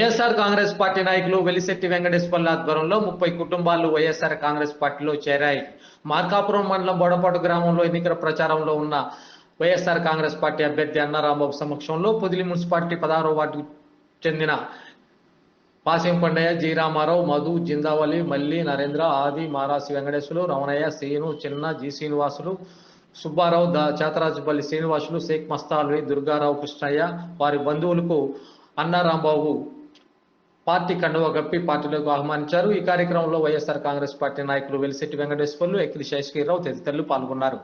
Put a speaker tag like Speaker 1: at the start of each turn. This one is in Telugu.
Speaker 1: వైఎస్ఆర్ కాంగ్రెస్ పార్టీ నాయకులు వెలిశెట్టి వెంకటేశ్వర్ల ఆధ్వర్యంలో ముప్పై కుటుంబాలు వైఎస్ఆర్ కాంగ్రెస్ పార్టీలో చేరాయి. మార్కాపురం మండలం బోడపాటు గ్రామంలో ఎన్నికల ప్రచారంలో ఉన్న వైఎస్ఆర్ కాంగ్రెస్ పార్టీ అభ్యర్థి అన్నారాంబాబు సమక్షంలో పొదిలి మున్సిపాలిటీ పదహారో వార్డుకు చెందిన పాసెం జీరామారావు మధు జిందావలి మల్లి నరేంద్ర ఆది మారాసి వెంకటేశ్వరు రమణయ్య శ్రీను చిన్న జి. శ్రీనివాసులు సుబ్బారావు ద. చేతరాజుపల్లి శ్రీనివాసులు షేక్ మస్తాల్వి దుర్గారావు కృష్ణయ్య వారి బంధువులకు అన్నారాంబాబు పార్టీ కండువ కప్పి పార్టీలోకి ఆహ్వానించారు. ఈ కార్యక్రమంలో వైఎస్ఆర్ కాంగ్రెస్ పార్టీ నాయకులు వెలిశెట్టి వెంకటేశ్వర్లు ఎక్కిరి శేషగిరిరావు తదితరులు పాల్గొన్నారు.